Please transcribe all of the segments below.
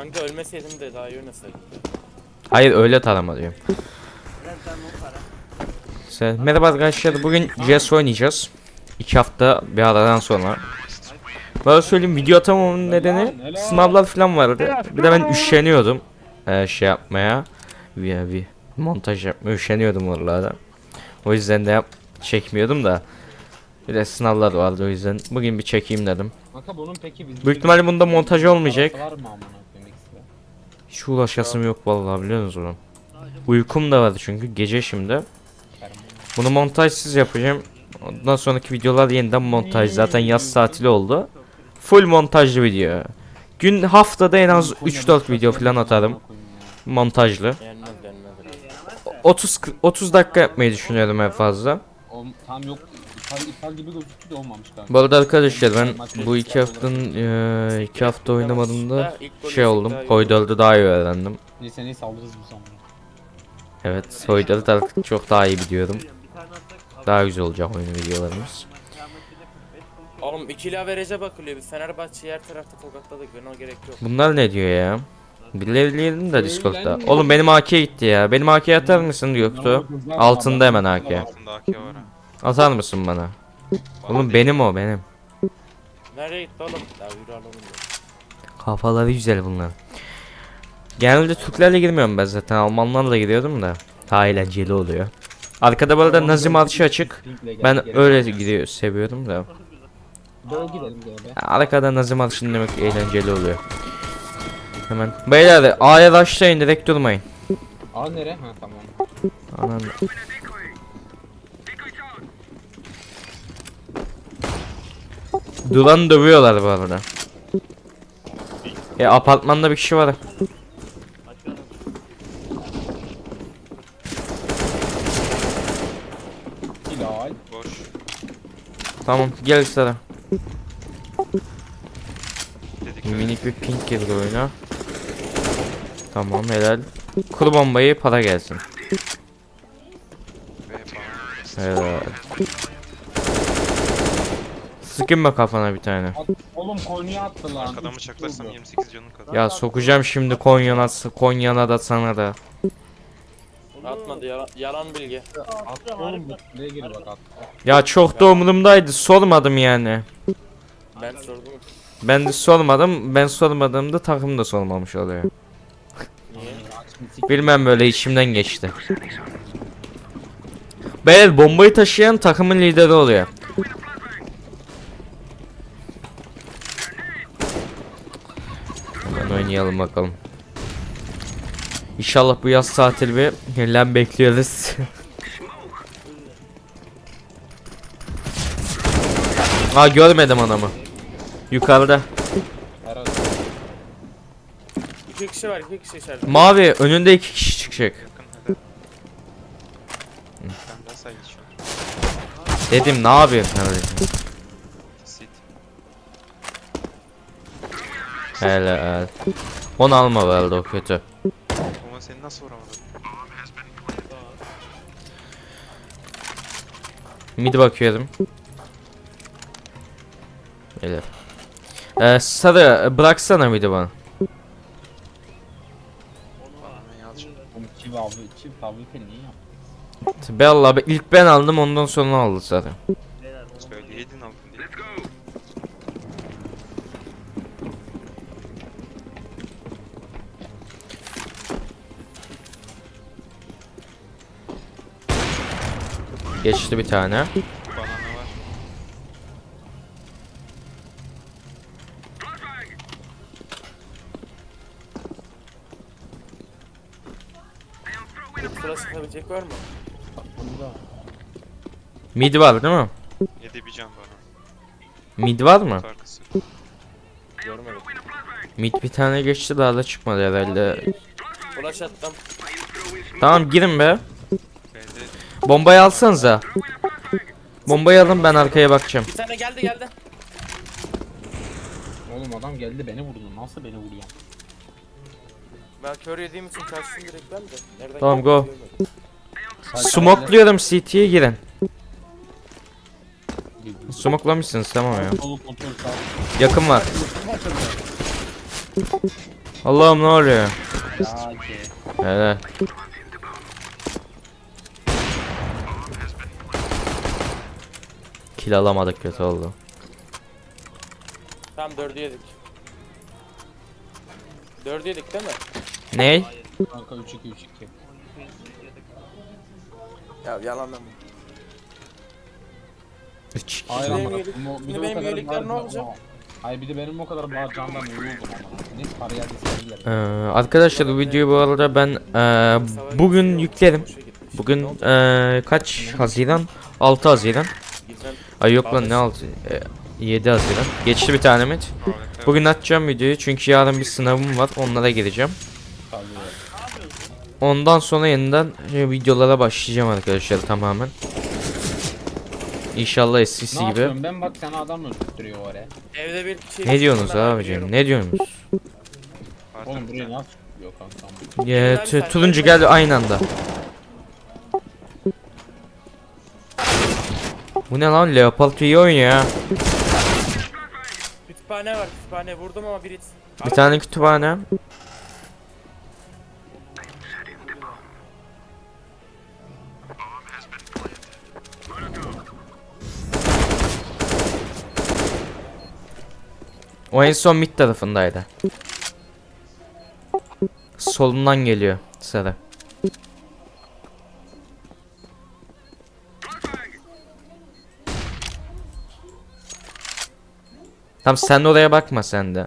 Kanka ölmeseydim de daha iyi oynasaydım. Hayır öyle tarama diyorum. Sen, merhaba arkadaşlar bugün CS oynayacağız. İki hafta bir aradan sonra. Böyle söyleyeyim video atamamamın nedeni sınavlar falan vardı. Bir de ben üşeniyordum ee, şey yapmaya. Bir, bir montaj yapmaya üşeniyordum oralarda. O yüzden de yap, çekmiyordum da. Bir de sınavlar vardı o yüzden bugün bir çekeyim dedim. Kanka bunun peki biz Büyük ihtimalle bunda montaj olmayacak. Var mı amına koyayım ikisi de? Hiç ulaşasım yok vallahi biliyor musunuz? Uykum da vardı çünkü gece şimdi. Bunu montajsız yapacağım. Ondan sonraki videolar yeniden montaj. Zaten yaz tatili oldu. Full montajlı video. Gün haftada en az 3-4 video falan atarım. Montajlı. Yenmez yenmez. 30 kı- 30 dakika yapmayı düşünüyorum en fazla. Tam yok. İthal, ithal gibi gözüktü de olmamış kanka. Bu arada arkadaşlar ben bu iki haftanın eee, iki hafta oynamadığımda şey oldum. Hoydal'da daha iyi öğrendim. Neyse neyse alırız bu zaman. Evet, Hoydal'da artık çok daha iyi biliyorum. Daha güzel olacak oyun videolarımız. Oğlum ikili averaj'a bakılıyor. Bir Fenerbahçe'yi her tarafta tokatladık. Ben o gerek yok. Bunlar ne diyor ya? Birileri de Discord'da. Oğlum benim AK gitti ya. Benim AK atar mısın yoktu? Altında hemen AK. Altında AK var ha. Atar mısın bana? Oğlum benim o benim. Nereye gitti oğlum? Ya yürü alalım. ya. Kafaları güzel bunlar. Genelde Türklerle girmiyorum ben zaten. Almanlarla giriyordum da. Daha eğlenceli oluyor. Arkada bu arada Nazi marşı açık. Ben öyle gidiyor seviyorum da. Arkada Nazi marşı dinlemek eğlenceli oluyor. Hemen. Beyler A'ya başlayın direkt durmayın. Aa nere? Ha tamam. Anan. Duran dövüyorlar bu arada. E apartmanda bir kişi var. Hilal. Boş. Tamam gel sana. Dedik Minik bir pink girdi oyuna. Tamam helal. Kur bombayı para gelsin. Helal. Sıkın be kafana bir tane. Oğlum Konya attı lan. Arkadan bıçaklarsam 28 canın kadar. Ya sokacağım şimdi Konya'na, Konya'na da sana da. Atmadı yalan, yalan bilgi. At oğlum bu nereye gir bak at. Ya çok da umurumdaydı sormadım yani. Ben sordum. Ben de sormadım. Ben sormadığımda takım da sormamış oluyor. Niye? Bilmem böyle içimden geçti. Beyler bombayı taşıyan takımın lideri oluyor. Oynayalım bakalım. İnşallah bu yaz tatil bir gelen bekliyoruz. Aa görmedim adamı. Yukarıda. İki kişi var, iki kişi içeride. Mavi önünde iki kişi çıkacak. Dedim ne yapıyorsun kardeşim? Helal. Onu alma herhalde o kötü. Ama seni nasıl vuramadım? Mid bakıyorum. Helal. Ee, sarı bıraksana midi bana. Abi fabrika niye yaptın? Bella be- ilk ben aldım ondan sonra aldı zaten. Geçti bir tane. Var? Var mı? Bunda. Mid var değil mi? Yedi bir can bana. Mid var mı? Farkısı. Görmedim. Mid bir tane geçti daha da çıkmadı herhalde. Flash attım. Tamam girin be. Bombayı alsanıza. Bombayı alın ben arkaya bakacağım. Bir tane geldi geldi. Oğlum adam geldi beni vurdu. Nasıl beni vuruyor? Ben kör yediğim için kaçtım direkt ben de. Nereden Tamam, geldi go. görmedim. Smokluyorum CT'ye girin. Smoklamışsınız tamam ya. Solu kontrol sağ. Yakın var. Allah'ım ne oluyor? Ya ki. Helal. Kill alamadık kötü oldu. Tamam dördü yedik. Dördü yedik değil mi? Ney? Kanka 3 2 3 2. Ya yalanlama. Üç. Hayır ama benim bu- bir de o benim kadar üyelikler ne olacak? Hayır bir de benim o kadar bağıracağımdan yoruldum ama. Ne paraya disabilirim. Ee, arkadaşlar bu videoyu bu arada ben eee, bugün yüklerim. Bugün eee, kaç Haziran? 6 Haziran. Ay yok lan ne 6? 7 Haziran. Geçti bir tane mit. Bugün atacağım videoyu çünkü yarın bir sınavım var. Onlara gireceğim. Tabii. Ondan sonra yeniden e, videolara başlayacağım arkadaşlar tamamen. İnşallah eskisi Ne gibi. ben bak sana adam öldürtüyor oraya. Evde bir şey Ne diyorsunuz abicim? Ne diyorsunuz? Oğlum buraya nasıl çıkıyor kankam? Ya, tu- turuncu geldi aynı anda. Bu ne lan? Leopard iyi oynuyor ya. Kütüphane var kütüphane vurdum ama biri... Bir tane kütüphane. O en son mid tarafındaydı. Solundan geliyor sarı. Tamam sen de oraya bakma sen de.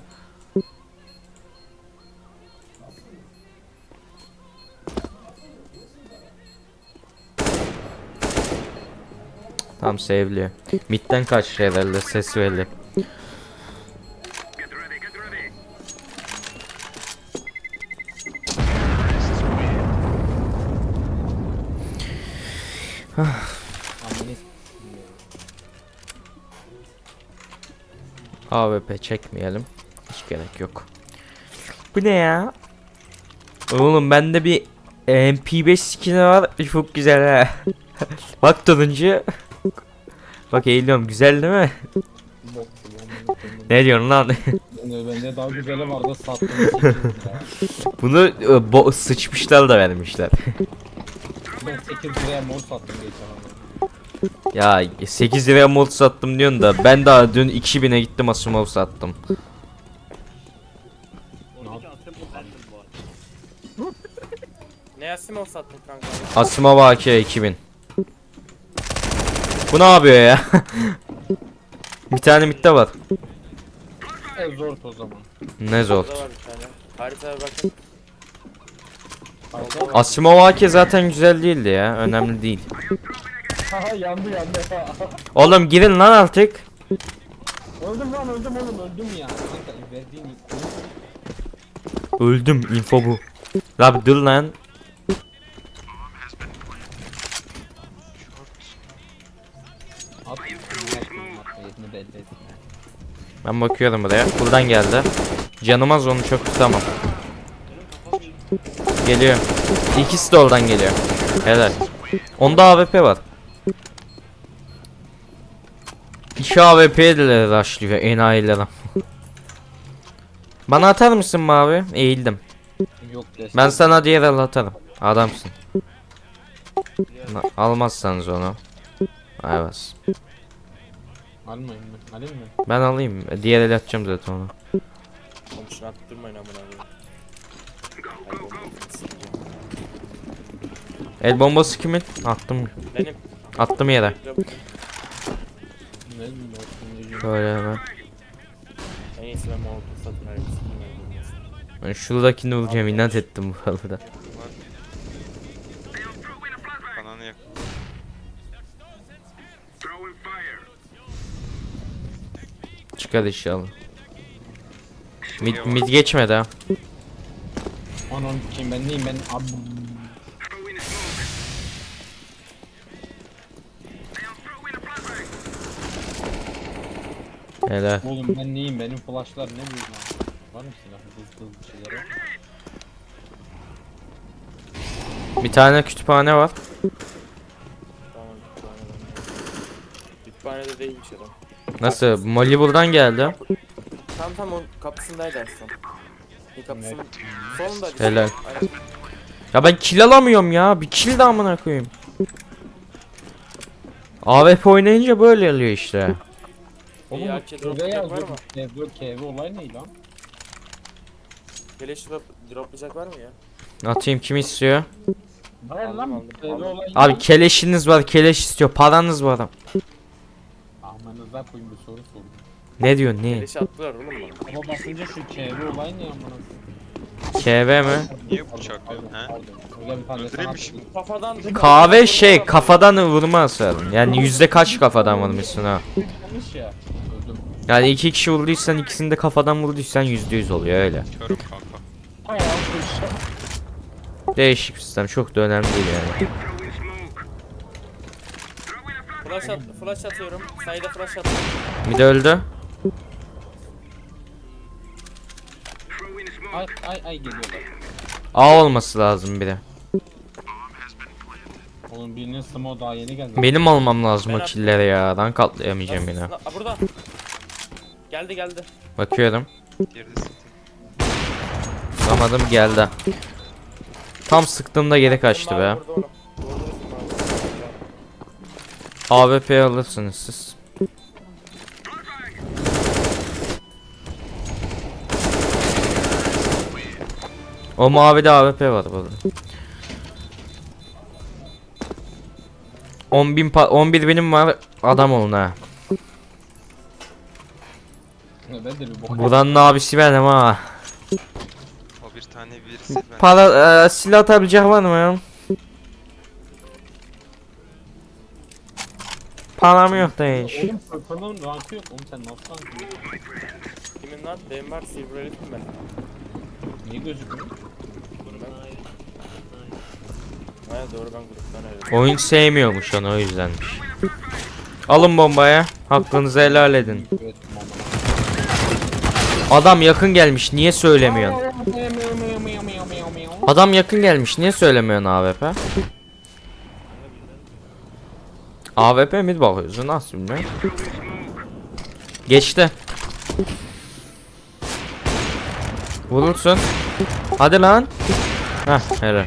Tam sevliyor. Mid'den kaçtı herhalde ses belli. AWP çekmeyelim. Hiç gerek yok. Bu ne ya? Oğlum bende bir MP5 skin'i var. Çok güzel ha. Bak turuncu. Bak eğiliyorum. Güzel değil mi? Ne diyorsun lan? Bende, bende daha güzeli vardı sattım 8 lira. Bunu e, bo- sıçmışlar da vermişler. Ben 8 liraya mor sattım geçen hafta. Ya 8 liraya mod sattım diyorsun da ben daha dün 2000'e gittim Asimov sattım. Ne Asimov sattın kanka? Asimov AK 2000. Bu ne yapıyor ya? bir tane mitte var. E zor o zaman. Ne zor. Burada var bir tane. Haritaya bakın. Asimov AK zaten güzel değildi ya. Önemli değil. Haha yandı yandı. Oğlum girin lan artık. öldüm lan öldüm oğlum öldüm ya. Kanka verdiğin Öldüm info bu. Abi dur lan. at. At yerini belli etme. Ben bakıyorum buraya. Buradan geldi. Canımaz onu çok tutamam. Geliyor. İkisi de oradan geliyor. Helal. Onda AWP var. İki AWP'ye de rushlıyor enayilerim. Bana atar mısın mavi? Eğildim. Yok destek. Ben sana diğer el atarım. Adamsın. Na- Almazsanız onu. Evet. Almayayım mı? Alayım mı? Ben alayım. Diğer el atacağım zaten onu. Şunu attırmayın amına koyayım. Ay, bomba sikeceğim. El bombası kimin? Attım. Benim. Attım yere. Ne bileyim hemen. En iyisi ben molotof satın alayım. ben şuradakini vuracağım inat ettim bu arada. Bananı yak. Çıkar inşallah. Mid, mid geçmedi ha. Anan kim ben neyim ben ab Helal. Oğlum ben neyim benim flashlar ne büyük lan. Var mı silah hızlı hızlı şeylere? Bir tane kütüphane var. Tamam kütüphaneden. Kütüphanede değilmiş adam. Nasıl? Molly buradan geldi. Tam tam onun kapısındaydı son. Bir kapısının solunda. bir- Helal. Aynen. Ya ben kill alamıyorum ya. Bir kill de amına koyayım. AWP oynayınca böyle oluyor işte. Oğlum bu hak ediyor. KV Var yazıyor. mı? KV, KV olay ne lan? Keleş drop, droplayacak var mı ya? Atayım kim istiyor? Hayır Aldım, lan aldım, KV aldım. olay Abi keleşiniz var keleş istiyor paranız var. Amanıza koyayım bir soru sordum. Ne diyorsun ne? Keleşi attılar oğlum bana. Ama basınca şu KV olay ne amına? KV mi? Niye bıçak lan he? Öyle bir tane Öldüreyim mi sanat- şimdi? Kafadan Kahve şey kafadan vurma hasarı. Yani yüzde kaç kafadan vurmuşsun ha? Ya. Yani iki kişi vurduysan ikisini de kafadan vurduysan yüzde yüz oluyor öyle. Körüm kanka. Ay Değişik bir sistem çok da önemli değil yani. flash, at, flash atıyorum. Sayda flash atıyorum. Bir de öldü. ay ay ay geliyorlar. A olması lazım bir de. Oğlum birinin smo daha yeni geldi. Benim almam lazım Ben o killleri ya. Rank atlayamayacağım yine. Burada. Geldi geldi. Bakıyorum. Satayım. Vuramadım geldi. Tam sıktığımda geri kaçtı be. vurdu onu. Vurdurursun mavi. AWP alırsınız siz. O mavide AWP var burada. 10 bin pa 11 benim var adam olun ha. Ben de bir bok. Buranın abisi benim ha. O bir tane birisi ben. Para e, silah atabilecek var mı ya? Param yok da hiç. Oğlum Purple'ın rankı yok. Oğlum sen nasıl rankı yok? Kimin lan? Benim var silver elif'im ben. Niye gözükmüyor? Aynen doğru ben gruptan öyle. Oyun sevmiyormuş onu o yüzdenmiş. Alın bombaya. Hakkınızı helal edin. Evet. Adam yakın gelmiş. Niye söylemiyorsun? Adam yakın gelmiş. Niye söylemiyorsun AWP? AWP mi bakıyorsun? Nasıl bilmiyorum. Geçti. Vurursun. Hadi lan. Heh helal.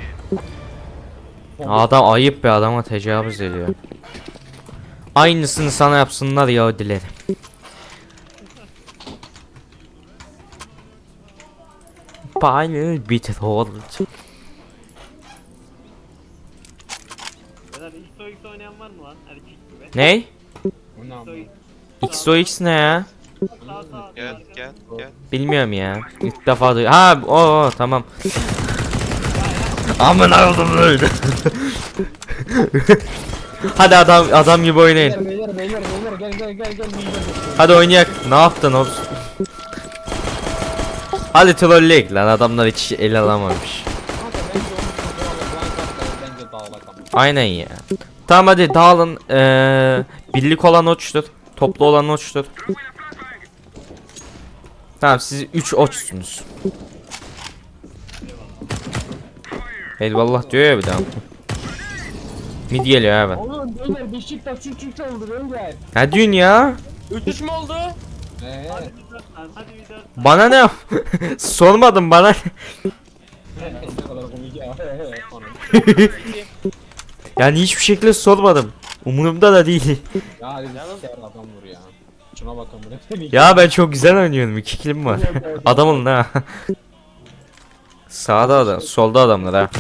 Adam ayıp be adama tecavüz ediyor. Aynısını sana yapsınlar ya dilerim. Bye bitir oldu. Beyler XOX oynayan var mı lan erkek gibi? Ney? Bu ne amına? XOX ne ya? Sağ sağ Gel arka. gel gel. Bilmiyorum ya. İlk defa duy. Ha o, o tamam. Aman oğlum öyle. Hadi adam adam gibi oynayın. Beyler beyler beyler gel gel gel gel beyler. Hadi oynayak. Ne yaptın oğlum? Hadi trolleyek lan adamlar hiç el alamamış. Aynen ya. Tamam hadi dağılın. Ee, birlik olan oçtur. Toplu olan oçtur. Tamam siz 3 oçsunuz. Eyvallah diyor ya bir daha. Mid geliyor abi. Oğlum beyler Beşiktaş 3 3 oldu beyler. Ne diyorsun ya? 3 mü oldu? Eee. Hadi bir dört lan hadi bir dört. Bana ne? Sormadım bana. Ne kadar komik ya. Yani hiçbir şekilde sormadım. Umurumda da değil. Ya hadi Yalnız- siker adam vur ya. Şuna bakın buraya. ya ben çok güzel oynuyorum. 2 kilim var. Adamın ha. Sağda adam, solda adamlar ha.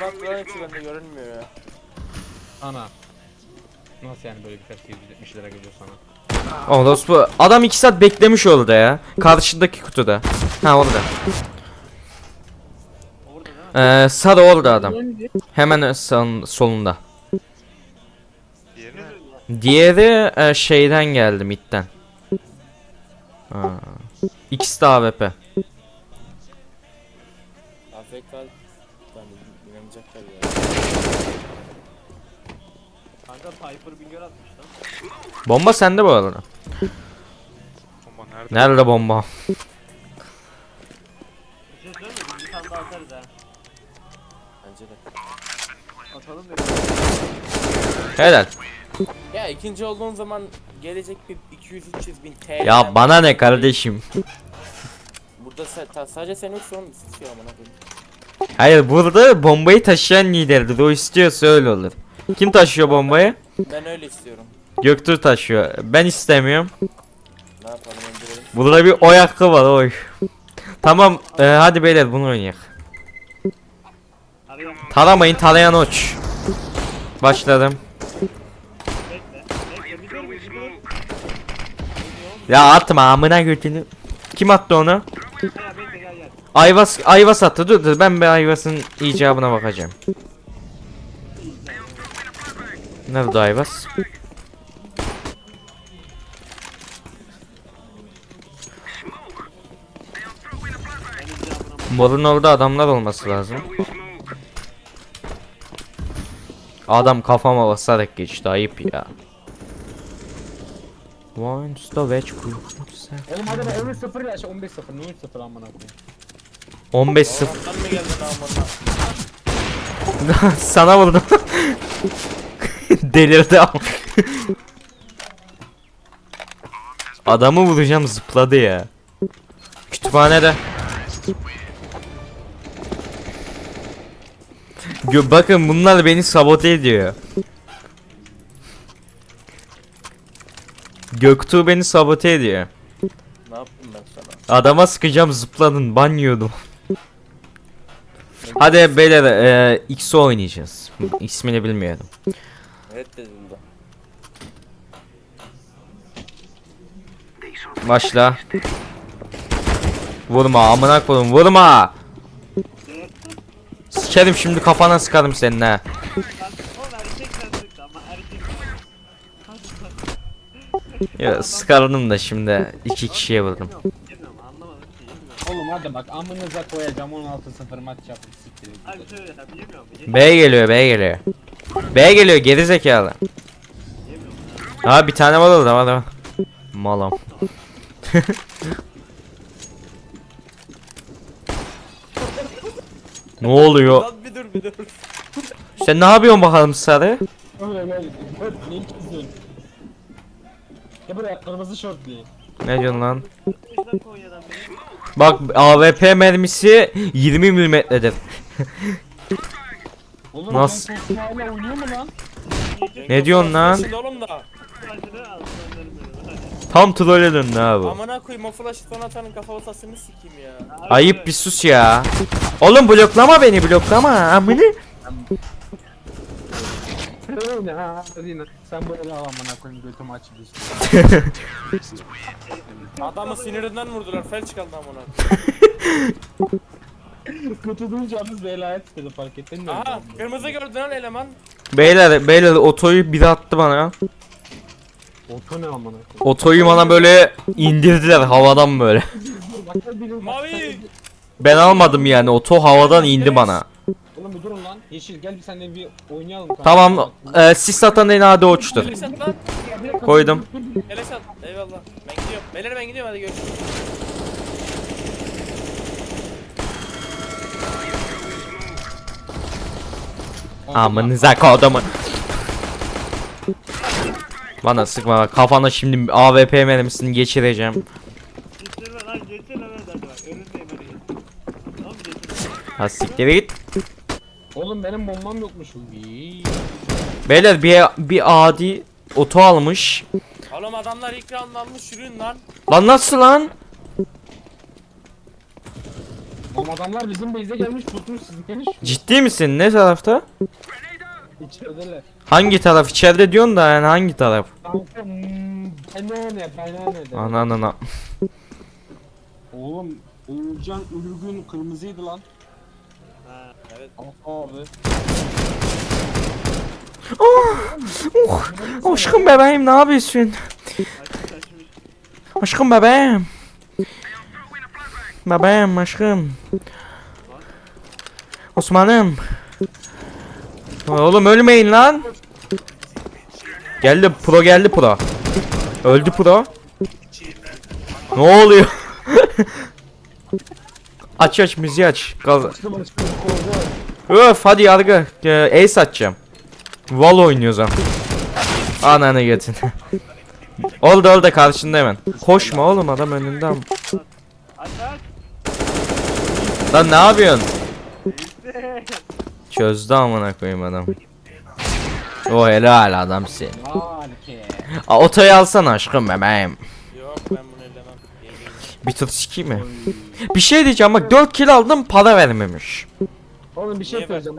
Bak lan hepsi bende görünmüyor ya. Ana. Nasıl yani böyle bir ses 770 lira geliyor sana? Orospu adam 2 saat beklemiş orada ya. Karşıdaki kutuda. Ha orada. Ee, sarı orada adam. Hemen sağın, solunda. Diğeri e, şeyden geldi midden. Ha. İkisi AWP. Bomba sende bu arada. bomba nerede? Nerede bomba? Bir şey söyleyeyim mi? Bir tane daha atarız ha. Bence de. Atalım. Helal. Ya ikinci olduğun zaman gelecek bir 200-300 bin TL. Ya bana ne kardeşim? Burada ta- sadece sen yoksa onu tutuyor amına koyayım. Hayır burada bombayı taşıyan liderdir. O istiyorsa öyle olur. Kim taşıyor bombayı? Ben öyle istiyorum. Göktürk taşıyor. Ben istemiyorum. Ne yapalım öldürelim. Burada bir oy hakkı var oy. Tamam e, hadi beyler bunu oynayalım. Taramayın tarayan uç. Başladım. Bekle. Bekle. Bir dur bir dur. Ya atma amına götünü. Kim attı onu? Ya bekle gel gel. Ayvas Ayvas attı. Dur dur ben bir Ayvas'ın icabına bakacağım. Nerede Ayvas? Morun orada adamlar olması lazım. Adam kafama basarak geçti ayıp ya. Once the wedge Oğlum hadi be 13-0 ya şey 15-0 ne 3-0 amına koyayım. 15 0 Oradan mı geldin amına? Sana vurdum. Delirdi ama. Adamı vuracağım zıpladı ya. Kütüphanede. Gö bakın bunlar beni sabote ediyor. Göktuğ beni sabote ediyor. Ne yaptım ben sana? Adama sıkacağım zıpladın ban yiyordum. Hadi beyler e, XO oynayacağız. İsmini bilmiyorum. Reddedildi. Başla. Vurma amına koyayım vurma. Sikerim şimdi kafana sıkarım senin ha. Ya sıkardım da şimdi iki kişiye vurdum. Oğlum hadi bak amınıza koyacağım 16-0 maç yapın siktir. Abi şöyle yemiyorum. Yemiyorum. B geliyor B geliyor. B geliyor geri zekalı. Ha bir tane var orada var var. Malam. ne oluyor? Lan bir dur bir dur. Sen ne yapıyorsun bakalım sarı? Öyle böyle. Öp ne çiziyorsun? Ya buraya kırmızı şortlu. Ne diyorsun lan? Bak AWP mermisi 20 milimetredir. Oğlum Nasıl? ben hala oynuyor mu lan? Ne diyorsun lan? Şimdi oğlum da. Tam trolle döndü abi. Amına koyayım o flash'ı son atanın kafa ortasını sikeyim ya. Abi Ayıp bir sus ya. Oğlum bloklama beni bloklama amını. Ha. Rina. Sen böyle al amına koyayım götümü açıp işte. Adamı sinirinden vurdular felç kaldı amına. Kötü duyacağınız velayet dedi fark ettin mi? Aha kırmızı gördün lan eleman. Beyler beyler otoyu biri attı bana. Oto ne amına koyayım? Otoyu bana böyle indirdiler havadan böyle. Biri Mavi. Ben almadım yani oto havadan indi bana. Oğlum bir durun lan. Yeşil gel bir seninle bir oynayalım. kanka. Tamam e, sis atan en adi uçtur. Lan. Koydum. Keleş at. Eyvallah. Ben gidiyorum. Beyler ben gidiyorum hadi görüşürüz. Amınıza kodumun. Bana sıkma bak kafana şimdi AWP mermisini geçireceğim. Geçirme lan geçirme ben hadi bak. Önündeyim hadi gel. Tamam geçirme. Ha siktir git. Oğlum benim bombam yokmuş. Uyyy. Beyler bir, bir adi oto almış. Oğlum adamlar ilk round almış yürüyün lan. Lan nasıl lan? Oğlum adamlar bizim base'e gelmiş tutmuş siz gelmiş. Ciddi misin? Ne tarafta? İçerideler. Hangi taraf? İçeride diyorsun da yani hangi taraf? Kanka hmm, de. Ana ana ana. Oğlum Uğurcan Ülgün kırmızıydı lan. Ha evet. Abi. Aşkım bebeğim ne yapıyorsun? Aşkım bebeğim. Bebeğim aşkım. Osman'ım. Oğlum ölmeyin lan. Geldi pro geldi pro. Öldü pro. Ne oluyor? aç aç müziği aç. Gaz. Öf hadi yargı. Ee, ace atacağım. Val oynuyoruz ha. Ananı götün. oldu oldu karşında hemen. Koşma oğlum adam önünde ama. Aç. Lan ne yapıyorsun? Çözdü amına koyayım adam. O helal adamsın. Harike. Aa, otoyu alsana aşkım bebeğim. Yok ben bunu ellemem. Yemin. Bir tur sikeyim mi? Bir şey diyeceğim bak 4 kill aldım para vermemiş. Oğlum bir şey Niye söyleyeceğim.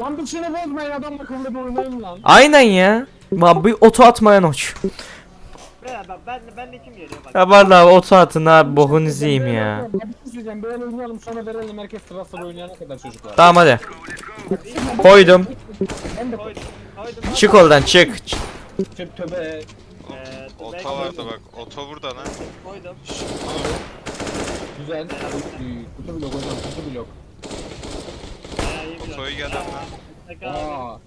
Lan bir şunu bozmayın adam akıllı bir oynayın lan. Aynen ya. Lan bir oto atmayan. Beyler bak ben ben de kim geliyor bak. Ya vallahi oto atın abi bokunuzu yiyeyim ya. Bir şey söyleyeceğim böyle oynayalım sonra verelim herkes sırasıyla oynayana kadar çocuklar. Tamam hadi. Koydum. Ben de Koydum. Çık oradan çık. tüp töbe. Ee, Oto vardı bak. Oto burada lan. Koydum. Güzel. Uy, Kutu blok hocam kutu blok. İyi bir Otoyu gel lan. Aa.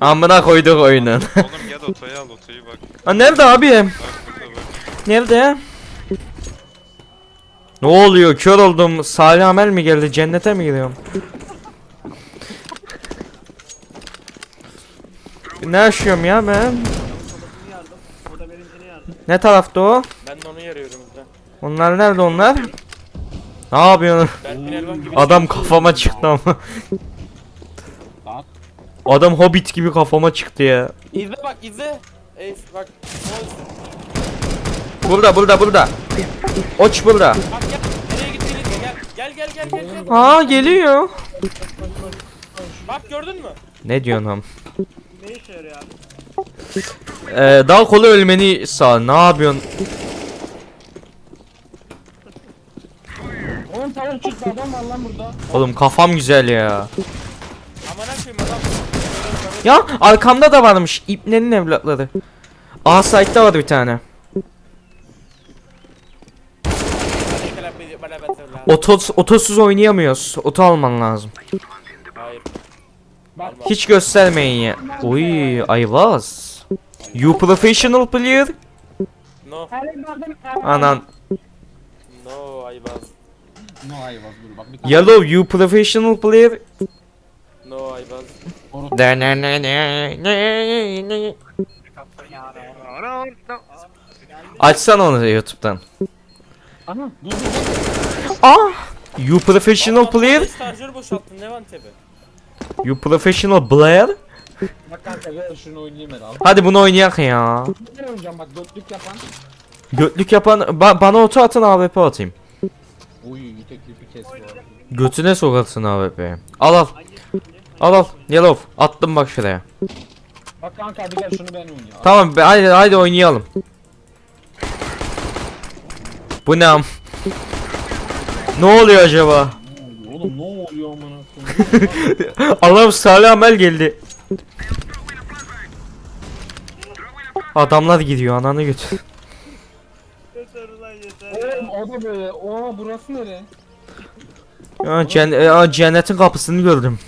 Amına koyduk oyunun. Oğlum gel otoyu al otoyu bak. Ha nerede abim? Bak burada bak. Nerede? Ne oluyor? Kör oldum. Salih Amel mi geldi? Cennete mi gidiyorum? Ne yaşıyorum ya ben? Ne tarafta o? Ben de onu yarıyorum bizden. Onlar nerede onlar? Ne yapıyorsun? Adam kafama çıktı ama. Adam hobbit gibi kafama çıktı ya. İzle bak izle. Ey bak. Burada burada burada. Oç burada. Bak gel. Nereye gittiğini. Gel gel gel gel. gel. Aa geliyor. Bak gördün mü? Ne diyorsun ham? Ne işe yarıyor abi? Ee, daha kolay ölmeni sağ. Ne yapıyorsun? Oğlum tavuk çıktı adam var lan burada. Oğlum kafam güzel ya. Aman koyayım adam. Ya arkamda da varmış İbnenin evlatları. A site'da var bir tane. Otos, otosuz oynayamıyoruz. Oto alman lazım. Hiç göstermeyin ya. Oy Ayvaz. You professional player? No. Anan. No Ayvaz. No ayvaz dur bak bir tane. Yellow you professional player? No Ayvaz. Açsana onu YouTube'dan. Ana dur dur. Ah! You professional player? Şarjör boşalttın Levent abi. You professional player? Bak kanka ver şunu oynayayım herhalde. Hadi bunu oynayak ya. Ben oynayacağım bak dörtlük yapan. Götlük yapan ba- bana oto atın AWP atayım. Uy teklifi kes bu arada. Götüne sokarsın AWP. Al al. Al al. Yellow. Attım bak şuraya. Bak kanka hadi gel şunu ben oynayayım. Tamam be, haydi haydi oynayalım. Bu ne am? ne oluyor acaba? Oğlum ne oluyor amına? Allah'ım Salih Amel geldi. Adamlar gidiyor ananı götür. Yeter ulan yeter Oğlum o da böyle. Oha burası nere? Ya, cen- ya, cennetin kapısını gördüm.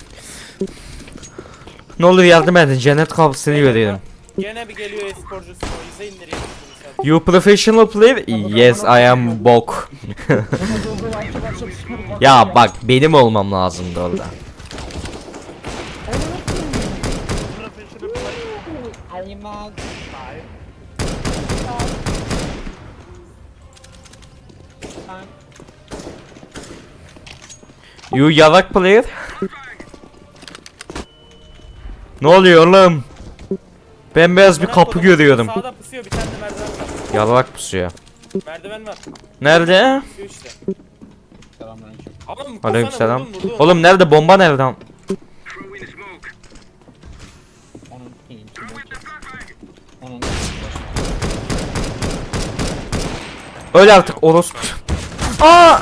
Ne olur yardım edin cennet kapısını görüyorum. Gene bir geliyor e-sporcusu gittiniz sen. You professional player? Yes I am bok. ya bak benim olmam lazımdı orada. You yalak player? ne oluyor oğlum? Bembeyaz bir kapı görüyorum. Sağda pusuyor bir tane merdiven. Yalak pusuyor. Merdiven var. Nerede? Pusuyor işte. Selamünaleyküm. Aleykümselam. vurdun, vurdun. Oğlum nerede bomba nerede? Onun Öl artık orospu. Aa!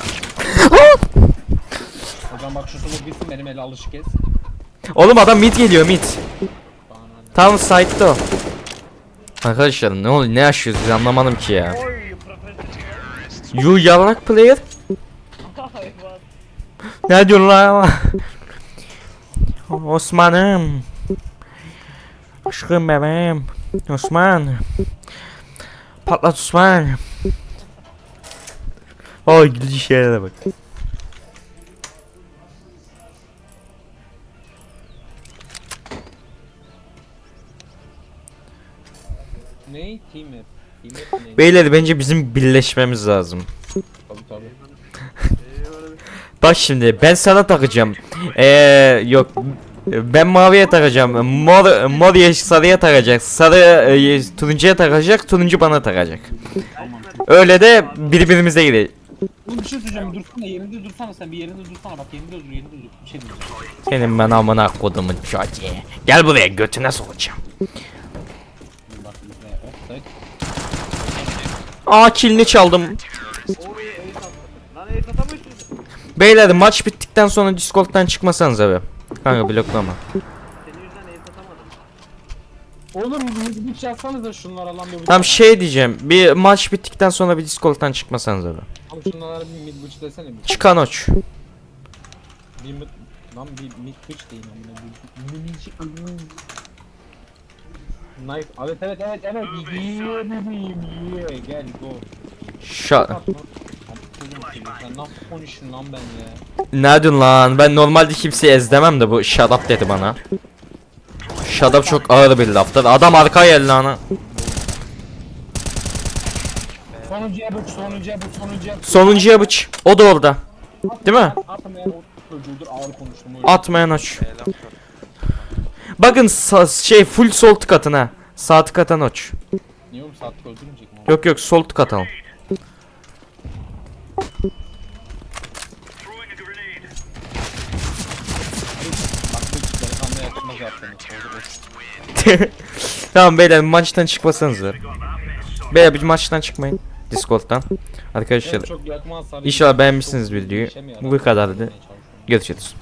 Hocam bak şu smoke bitsin benim ele alışık kes. Oğlum adam mid geliyor mid. Tam site'da o. Arkadaşlar ne oluyor ne yaşıyoruz biz anlamadım ki ya. You yalak player? Ne diyorsun lan? Osman'ım. Aşkım bebeğim. Osman. Patlat Osman. Oy gidici şeylere bak. Ne? Team map. Team map ne? Beyler bence bizim birleşmemiz lazım. Tabii tabii. Bak şimdi ben sana takacağım. Eee yok ben maviye takacağım. Mor mor yeş sarıya takacak. Sarı e, turuncuya takacak. Turuncu bana takacak. Öyle de birbirimize gidelim. Oğlum bir şey söyleyeceğim dursana yerinde dursana sen bir yerinde dursana bak yerinde dur yerinde dur bir şey diyeceğim. Senin ben amına kodumun çocuğu. Gel buraya götüne sokacağım. Dur Bak buraya hop tak. Aa kilini çaldım. Beyler maç bittikten sonra Discord'dan çıkmasanız abi. Kanka bloklama. Atamadım. Oğlum bir bir şey yazsanıza şunlara lan bir Tamam şey diyeceğim. Bir maç bittikten sonra bir Discord'dan çıkmasanız abi. Oğlum şunlara bir mid bıç desene bir. Çıkan oç. Bir mid lan bir mid bıç deyin amına bir mid Knife evet evet evet evet yeah bebeğim yeah gel go. Oğlum Sen nasıl lan ben ya Ne diyorsun lan? Ben normalde kimseyi ezlemem de bu shut up dedi bana. Shut up çok ağır bir laftır. Adam arkaya geldi lan. Sonuncuya bıç sonuncuya bıç sonuncuya bıç Sonuncuya bıç. O da orada. Değil mi? Atmayan o çocuğudur ağır konuştum öyle Atmayan oç. Eylem kap. Bakın sa- şey full sol tık atın ha. Sağ tık atan oç. Niye oğlum saatlik öldürmeyecek mi? Yok yok sol tık atalım. Bak bu delikanlı yapmaz yaptığını tamam beyler maçtan çıkmasanız da. Beyler bir maçtan çıkmayın. Discord'dan. Arkadaşlar Çok yakmaz İnşallah beğenmişsiniz videoyu. Bu kadardı. Görüşürüz.